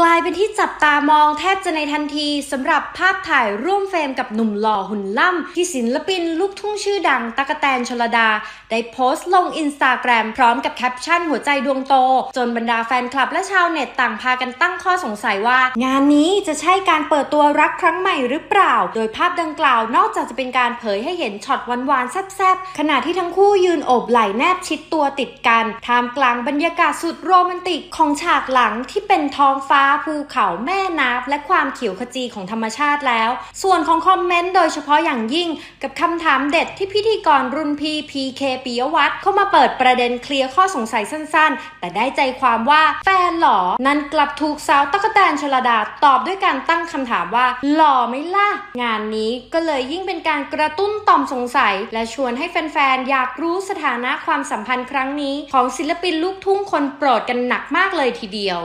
กลายเป็นที่จับตามองแทบจะในทันทีสำหรับภาพถ่ายร่วมเฟรมกับหนุ่มหล่อหุ่นล่ำ ที่ศิลปินลูกทุ่งชื่อดังตะกะแตนชลดา ได้โพสต์ลงอินสตาแกรมพร้อมกับแคปชั่นหัวใจดวงโต จนบรรดาแฟนคลับและชาวเน็ตต่างพากันตั้งข้อสงสัยว่า งานนี้จะใช่การเปิดตัวรักครั้งใหม่หรือเปล่า โดยภาพดังกล่าวนอกจากจะเป็นการเผยให้เห็นช็อตหวานๆแซ่บๆขณะที่ทั้งคู่ยืนโอบไหล่แนบชิดตัวติดกันท่ามกลางบรรยากาศสุดโรแมนติกของฉากหลังที่เป็นท้องฟ้าภูเขาแม่น้ำและความเขียวขจีของธรรมชาติแล้ว ส่วนของคอมเมนต์โดยเฉพาะอย่างยิ่งกับคำถามเด็ดที่พิธีกรรุ่นพีพีเคปียวัฒน์เข้ามาเปิดประเด็นเคลียร์ข้อสงสัยสั้นๆ แต่ได้ใจความว่าแฟนหล่อนั้นกลับถูกสาวตะกแตนชลดาตอบด้วยการตั้งคำถามว่า หล่อไหมล่ะ งานนี้ก็เลยยิ่งเป็นการกระตุ้นต่อมสงสัย และชวนให้แฟนๆอยากรู้สถานะความสัมพันธ์ครั้งนี้ ของศิลปินลูกทุ่งคนโปรดกันหนักมากเลยทีเดียว